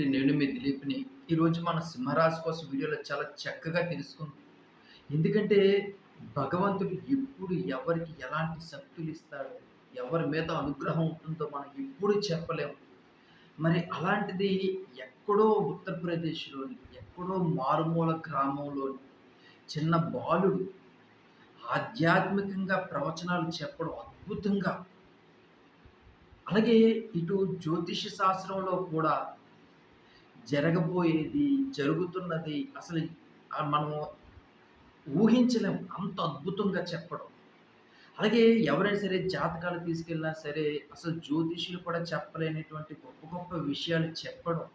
అండి నేను మీ దిలీప్ని. ఈరోజు మన సింహరాశి కోసం వీడియోలో చాలా చక్కగా తెలుసుకుందాం. ఎందుకంటే భగవంతుడు ఎప్పుడు ఎవరికి ఎలాంటి శక్తులు ఇస్తాడు ఎవరి మీద అనుగ్రహం ఉంటుందో మనం ఎప్పుడు చెప్పలేము మరి అలాంటిది ఎక్కడో ఉత్తరప్రదేశ్లోని ఎక్కడో మారుమూల గ్రామంలోని చిన్న బాలుడు ఆధ్యాత్మికంగా ప్రవచనాలు చెప్పడం అద్భుతంగా. అలాగే ఇటు జ్యోతిష శాస్త్రంలో కూడా జరగబోయేది జరుగుతున్నది అసలు మనం ఊహించలేం. అంత అద్భుతంగా చెప్పడం. అలాగే ఎవరైనా సరే జాతకాలు తీసుకెళ్ళినా సరే అసలు జ్యోతిషులు కూడా చెప్పలేనటువంటి గొప్ప గొప్ప విషయాలు చెప్పడం.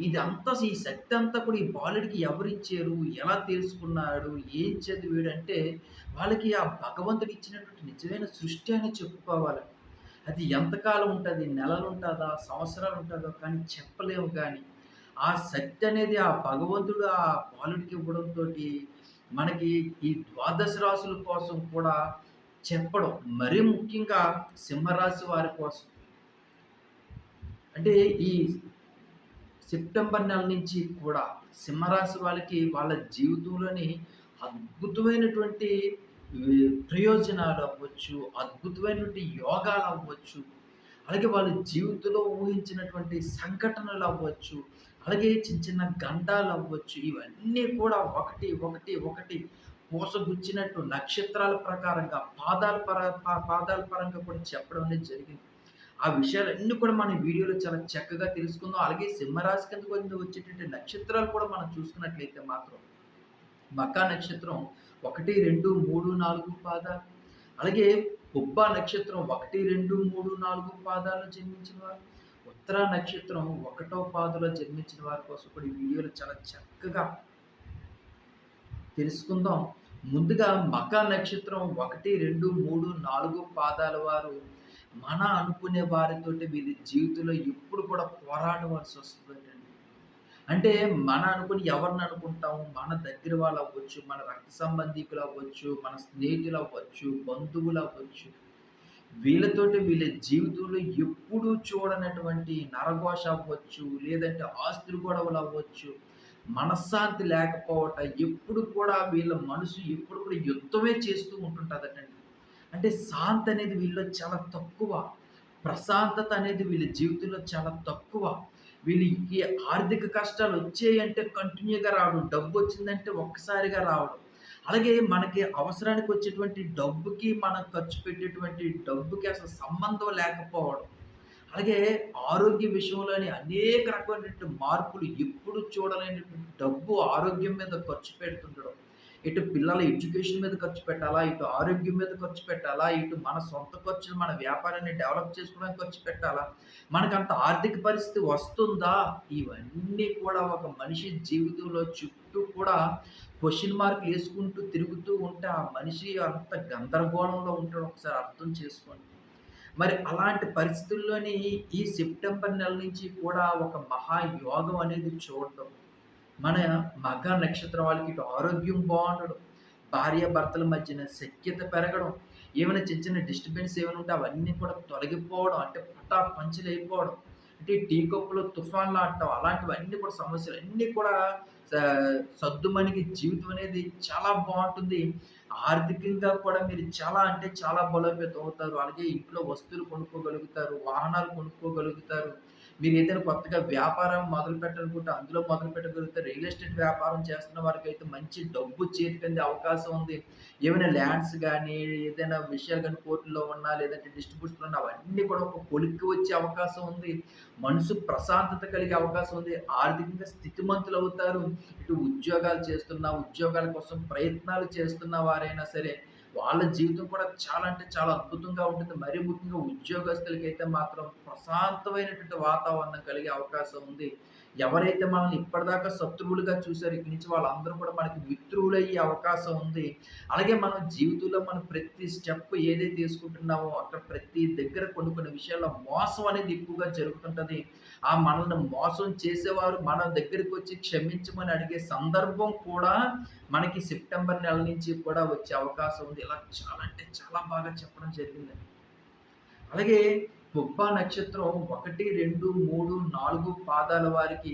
ఇది అంతా ఈ శక్తి అంతా కూడా ఈ బాలుడికి ఎవరిచ్చారు? ఎలా తెలుసుకున్నాడు? ఏం చదివాడు? అంటే వాళ్ళకి ఆ భగవంతుడు ఇచ్చినటువంటి నిజమైన సృష్టి అని చెప్పుకోవాలి. అది ఎంతకాలం ఉంటుంది? నెలలు ఉంటుందా? సంవత్సరాలు ఉంటుందో కానీ చెప్పలేము కానీ ఆ శక్తి అనేది ఆ భగవంతుడు ఆ బాలుడికి ఇవ్వడంతో మనకి ఈ ద్వాదశ రాశుల కోసం కూడా చెప్పడం మరీ ముఖ్యంగా సింహరాశి వారి కోసం. అంటే ఈ సెప్టెంబర్ నెల నుంచి కూడా సింహరాశి వాళ్ళకి వాళ్ళ జీవితంలోని అద్భుతమైనటువంటి ప్రయోజనాలు అవ్వచ్చు అద్భుతమైనటువంటి యోగాలు అవ్వచ్చు అలాగే వాళ్ళ జీవితంలో ఊహించినటువంటి సంఘటనలు అవ్వచ్చు అలాగే చిన్న చిన్న గండాలు అవ్వచ్చు. ఇవన్నీ కూడా ఒకటి ఒకటి ఒకటి పూసగుచ్చినట్టు నక్షత్రాల ప్రకారంగా పాదాల పర పాదాల పరంగా కూడా చెప్పడం అనేది జరిగింది. ఆ విషయాలన్నీ కూడా మన వీడియోలో చాలా చక్కగా తెలుసుకుందాం. అలాగే సింహరాశి కింద వచ్చేటువంటి నక్షత్రాలు కూడా మనం చూసుకున్నట్లయితే మాత్రం మకా నక్షత్రం ఒకటి రెండు మూడు నాలుగు పాదాలు. అలాగే పుబ్బ నక్షత్రం ఒకటి రెండు మూడు నాలుగు పాదాలు జన్మించిన వారు. ఉత్తర నక్షత్రం ఒకటో పాదులో జన్మించిన వారి కోసం కూడా ఈ వీడియోలు చాలా చక్కగా తెలుసుకుందాం. ముందుగా మకా నక్షత్రం ఒకటి రెండు మూడు నాలుగు పాదాల వారు మన అనుకునే వారితోటి వీరి జీవితంలో ఎప్పుడు కూడా పోరాడవలసి వస్తుంది అంటే మన అనుకుని ఎవరిని అనుకుంటాం మన దగ్గర వాళ్ళు అవ్వచ్చు మన రక్త సంబంధికులు అవ్వచ్చు మన స్నేహితులు అవ్వచ్చు బంధువులు అవ్వచ్చు. వీళ్ళతోటి వీళ్ళ జీవితంలో ఎప్పుడూ చూడనటువంటి నరఘోష అవ్వచ్చు లేదంటే ఆస్తులు గొడవలు అవ్వచ్చు మనశ్శాంతి లేకపోవటం ఎప్పుడు కూడా వీళ్ళ మనసు ఎప్పుడు కూడా యుద్ధమే చేస్తూ ఉంటుంటుందటండి అంటే శాంతి అనేది వీళ్ళలో చాలా తక్కువ ప్రశాంతత అనేది వీళ్ళ జీవితంలో చాలా తక్కువ. వీళ్ళకి ఆర్థిక కష్టాలు వచ్చాయంటే కంటిన్యూగా రావడం డబ్బు వచ్చిందంటే ఒక్కసారిగా రావడం. అలాగే మనకి అవసరానికి వచ్చేటువంటి డబ్బుకి మనం ఖర్చు పెట్టేటువంటి డబ్బుకి అసలు సంబంధం లేకపోవడం. అలాగే ఆరోగ్య విషయంలోని అనేక రకమైనటువంటి మార్పులు ఎప్పుడు చూడలేనటువంటి డబ్బు ఆరోగ్యం మీద ఖర్చు పెడుతుండడం. ఇటు పిల్లల ఎడ్యుకేషన్ మీద ఖర్చు పెట్టాలా ఇటు ఆరోగ్యం మీద ఖర్చు పెట్టాలా ఇటు మన సొంత ఖర్చులు మన వ్యాపారాన్ని డెవలప్ చేసుకోవడానికి ఖర్చు పెట్టాలా మనకు అంత ఆర్థిక పరిస్థితి వస్తుందా? ఇవన్నీ కూడా ఒక మనిషి జీవితంలో చుట్టూ కూడా క్వశ్చన్ మార్క్ వేసుకుంటూ తిరుగుతూ ఉంటే ఆ మనిషి అంత గందరగోళంలో ఉంటాడు ఒకసారి అర్థం చేసుకోండి. మరి అలాంటి పరిస్థితుల్లోని ఈ సెప్టెంబర్ నెల నుంచి కూడా ఒక మహాయోగం అనేది చూడటం. మన మగ నక్షత్రం వాళ్ళకి ఇటు ఆరోగ్యం బాగుండడం భార్య భర్తల మధ్యన సఖ్యత పెరగడం ఏమైనా చిన్న చిన్న డిస్టర్బెన్స్ ఏమైనా ఉంటే అవన్నీ కూడా తొలగిపోవడం అంటే పుట్ట పంచులు అయిపోవడం అంటే టీ కప్పులో తుఫాన్లు ఆడటం అలాంటివన్నీ కూడా సమస్యలు అన్నీ కూడా సద్దుమణికి జీవితం అనేది చాలా బాగుంటుంది. ఆర్థికంగా కూడా మీరు చాలా అంటే చాలా బలోపేతం అవుతారు అలాగే ఇంట్లో వస్తువులు కొనుక్కోగలుగుతారు వాహనాలు కొనుక్కోగలుగుతారు. మీరు ఏదైనా కొత్తగా వ్యాపారం మొదలు పెట్టాలనుకుంటే అందులో మొదలు పెట్టగలిగితే రియల్ ఎస్టేట్ వ్యాపారం చేస్తున్న వారికి అయితే మంచి డబ్బు చేతికందే అవకాశం ఉంది. ఏమైనా ల్యాండ్స్ కానీ ఏదైనా విషయాలు కానీ కోర్టులో ఉన్నా లేదంటే డిస్ట్రిబ్యూషన్ ఉన్నా అవన్నీ కూడా ఒక కొలిక్కి వచ్చే అవకాశం ఉంది. మనసు ప్రశాంతత కలిగే అవకాశం ఉంది. ఆర్థికంగా స్థితిమంతులు అవుతారు. ఇటు ఉద్యోగాలు చేస్తున్న ఉద్యోగాల కోసం ప్రయత్నాలు చేస్తున్న వారైనా సరే వాళ్ళ జీవితం కూడా చాలా అంటే చాలా అద్భుతంగా ఉంటుంది. మరీ ముఖ్యంగా ఉద్యోగస్తులకి అయితే మాత్రం ప్రశాంతమైనటువంటి వాతావరణం కలిగే అవకాశం ఉంది. ఎవరైతే మనల్ని ఇప్పటిదాకా శత్రువులుగా చూశారు ఇక్కడి నుంచి వాళ్ళందరూ కూడా మనకి మిత్రులు అయ్యే అవకాశం ఉంది. అలాగే మనం జీవితంలో మనం ప్రతి స్టెప్ ఏదైతే తీసుకుంటున్నామో అక్కడ ప్రతి దగ్గర కొన్ని కొన్ని విషయాల్లో మోసం అనేది ఎక్కువగా జరుగుతుంటుంది. ఆ మనల్ని మోసం చేసేవారు మన దగ్గరికి వచ్చి క్షమించమని అడిగే సందర్భం కూడా మనకి సెప్టెంబర్ నెల నుంచి కూడా వచ్చే అవకాశం ఉంది. ఇలా చాలా అంటే చాలా బాగా చెప్పడం జరిగింది అలాగే పుబ్బ నక్షత్రం 1, 2, 3, 4 పాదాల వారికి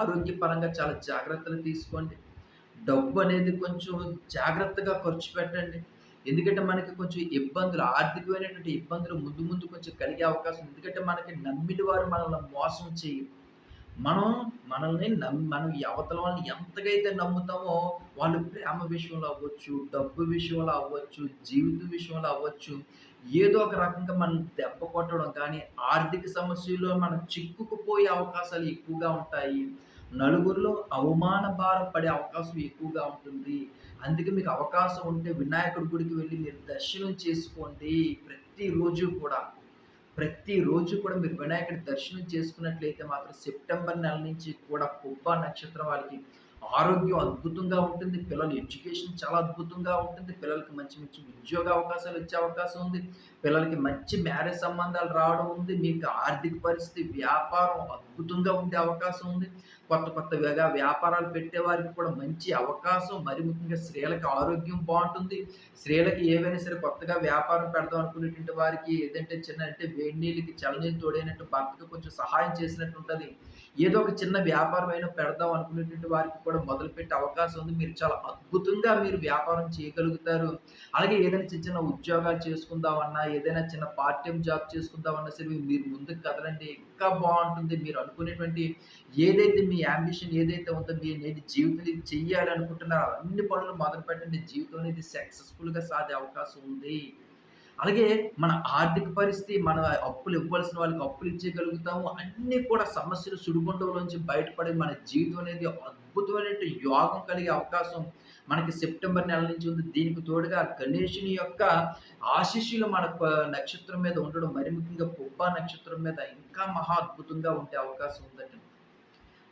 ఆరోగ్యపరంగా చాలా జాగ్రత్తలు తీసుకోండి. డబ్బు అనేది కొంచెం జాగ్రత్తగా ఖర్చు పెట్టండి. ఎందుకంటే మనకి కొంచెం ఇబ్బందులు ఆర్థికమైనటువంటి ఇబ్బందులు ముందు ముందు కొంచెం కలిగే అవకాశం ఎందుకంటే మనకి నమ్మిన వారు మనల్ని మోసం చేయరు. మనం మనల్ని నమ్మి మనం అవతల వాళ్ళని ఎంతకైతే నమ్ముతామో వాళ్ళు ప్రేమ విషయంలో అవ్వచ్చు, డబ్బు విషయంలో అవ్వచ్చు, జీవితం విషయంలో అవ్వచ్చు, ఏదో ఒక రకంగా మనం దెబ్బ కొట్టడం కానీ, ఆర్థిక సమస్యల్లో మనం చిక్కుకుపోయే అవకాశాలు ఎక్కువగా ఉంటాయి. నలుగురిలో అవమాన భారం పడే అవకాశం ఎక్కువగా ఉంటుంది. అందుకే మీకు అవకాశం ఉంటే వినాయకుడి గుడికి వెళ్ళి మీరు దర్శనం చేసుకోండి ప్రతిరోజు కూడా. ప్రతిరోజు కూడా మీరు వినాయకుడి దర్శనం చేసుకున్నట్లయితే మాత్రం సెప్టెంబర్ నెల నుంచి కూడా పుబ్బ నక్షత్రం వాళ్ళకి ఆరోగ్యం అద్భుతంగా ఉంటుంది. పిల్లల ఎడ్యుకేషన్ చాలా అద్భుతంగా ఉంటుంది. పిల్లలకి మంచి మంచి ఉద్యోగ అవకాశాలు వచ్చే అవకాశం ఉంది. పిల్లలకి మంచి మ్యారేజ్ సంబంధాలు రావడం ఉంది. మీకు ఆర్థిక పరిస్థితి, వ్యాపారం అద్భుతంగా ఉండే అవకాశం ఉంది. కొత్త కొత్త వ్యాపారాలు వ్యాపారాలు పెట్టేవారికి కూడా మంచి అవకాశం. మరి ముఖ్యంగా స్త్రీలకు ఆరోగ్యం బాగుంటుంది స్త్రీలకు ఏవైనా సరే కొత్తగా వ్యాపారం పెడదాం అనుకునేటువంటి వారికి ఏదంటే చిన్న అంటే వేడి నీళ్ళకి చలనీళ్ళు తోడైనట్టు భర్తకు కొంచెం సహాయం చేసినట్టు ఉంటుంది ఏదో ఒక చిన్న వ్యాపారం అయినా పెడదాం అనుకునేటువంటి వారికి కూడా మొదలుపెట్టే అవకాశం ఉంది. మీరు చాలా అద్భుతంగా మీరు వ్యాపారం చేయగలుగుతారు. అలాగే ఏదైనా చిన్న చిన్న ఉద్యోగాలు చేసుకుందామన్నా, ఏదైనా చిన్న పార్ట్ టైం జాబ్ చేసుకుందామన్నా సరే మీరు ముందుకు కదలండి. ఇంకా బాగుంటుంది మీరు అనుకునేటువంటి ఏదైతే మీ అంబిషన్ ఏదైతే ఉందో మీరు నేటి జీవితంలో ఇది చెయ్యాలి అనుకుంటున్నారో అన్ని పనులు మొదలుపెట్టండి. జీవితం అనేది సక్సెస్‌ఫుల్‌గా సాధే అవకాశం ఉంది. అలాగే మన ఆర్థిక పరిస్థితి, మన అప్పులు ఇవ్వాల్సిన వాళ్ళకి అప్పులు ఇచ్చేయగలుగుతాము. అన్నీ కూడా సమస్యలు సుడిగుండంలోంచి బయటపడి మన జీవితం అనేది అద్భుతమైన యోగం కలిగే అవకాశం మనకి సెప్టెంబర్ నెల నుంచి ఉంది. దీనికి తోడుగా గణేషుని యొక్క ఆశీస్సులు మన నక్షత్రం మీద ఉండడం మరి ముఖ్యంగా పుబ్బ నక్షత్రం మీద ఇంకా మహా అద్భుతంగా ఉండే అవకాశం ఉందండి.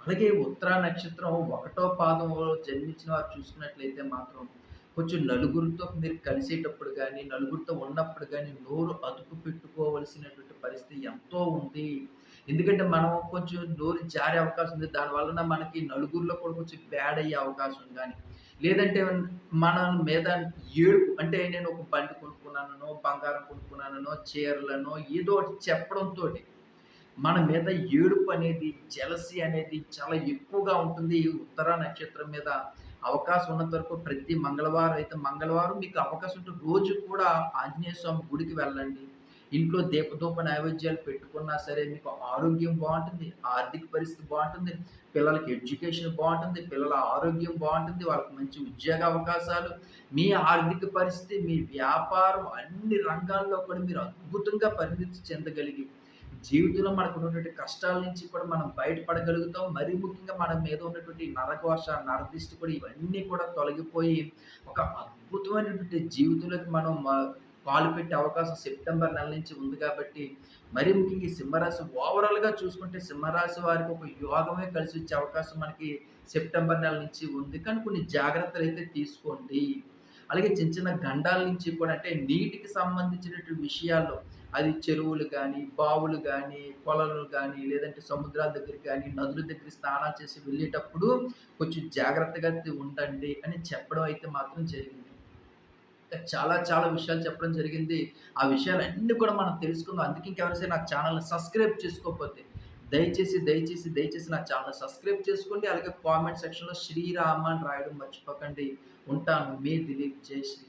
అలాగే ఉత్తరా నక్షత్రం ఒకటో పాదంలో జన్మించిన వారు చూసుకున్నట్లయితే మాత్రం కొంచెం నలుగురితో మీరు కలిసేటప్పుడు కానీ నలుగురితో ఉన్నప్పుడు కానీ నోరు అదుపు పెట్టుకోవలసినటువంటి పరిస్థితి ఎంతో ఉంది. ఎందుకంటే మనం కొంచెం నోరు జారే అవకాశం ఉంది. దాని వలన మనకి నలుగురిలో కూడా కొంచెం బ్యాడ్ అయ్యే అవకాశం కానీ లేదంటే మన మీద ఏడుపు అంటే నేను ఒక బండి కొనుక్కున్నాననో, బంగారం కొనుక్కున్నాననో, చీరలనో ఏదో ఒకటి చెప్పడంతోటి మన మీద ఏడుపు అనేది, జలసి అనేది చాలా ఎక్కువగా ఉంటుంది. ఉత్తర నక్షత్రం మీద అవకాశం ఉన్నంత వరకు ప్రతి మంగళవారం అయితే మంగళవారం మీకు అవకాశం ఉంటే రోజు కూడా ఆంజనేయ స్వామి గుడికి వెళ్ళండి. ఇంట్లో దీపదూప నైవేద్యాలు పెట్టుకున్నా సరే మీకు ఆరోగ్యం బాగుంటుంది ఆర్థిక పరిస్థితి బాగుంటుంది పిల్లలకి ఎడ్యుకేషన్ బాగుంటుంది పిల్లల ఆరోగ్యం బాగుంటుంది వాళ్ళకి మంచి ఉద్యోగ అవకాశాలు, మీ ఆర్థిక పరిస్థితి, మీ వ్యాపారం అన్ని రంగాల్లో కూడా మీరు అద్భుతంగా పరిణితి చెందగలిగి జీవితంలో మనకు ఉన్నటువంటి కష్టాల నుంచి కూడా మనం బయటపడగలుగుతాం. మరీ ముఖ్యంగా మన మీద ఉన్నటువంటి నరకోష నరదిష్టి కూడా ఇవన్నీ కూడా తొలగిపోయి ఒక అద్భుతమైనటువంటి జీవితంలోకి మనం పాలు పెట్టే అవకాశం సెప్టెంబర్ నెల నుంచి ఉంది కాబట్టి, మరి ముఖ్యంగా ఈ సింహరాశి ఓవరాల్‌గా చూసుకుంటే సింహరాశి వారికి ఒక యోగమే కలిసి వచ్చే అవకాశం మనకి సెప్టెంబర్ నెల నుంచి ఉంది. కానీ కొన్ని జాగ్రత్తలు అయితే తీసుకోండి. అలాగే చిన్న చిన్న గండాల నుంచి కూడా అంటే నీటికి సంబంధించినటువంటి విషయాల్లో అది చెరువులు కానీ బావులు కానీ పొలాలు కానీ లేదంటే సముద్రాల దగ్గర కానీ నదుల దగ్గర స్నానాలు చేసి వెళ్ళేటప్పుడు కొంచెం జాగ్రత్తగా ఉండండి అని చెప్పడం అయితే మాత్రం జరిగింది. చాలా చాలా విషయాలు చెప్పడం జరిగింది. ఆ విషయాలన్నీ కూడా మనం తెలుసుకుందాం. అందుకే ఇంకెవరైనా నా ఛానల్ని సబ్స్క్రైబ్ చేసుకోకపోతే దయచేసి, దయచేసి, దయచేసి నా ఛానల్ సబ్స్క్రైబ్ చేసుకోండి. అలాగే కామెంట్ సెక్షన్‌లో శ్రీరామ అని రాయడం మర్చిపోకండి. ఉంటాను. మీ దిలీప్. జై శ్రీ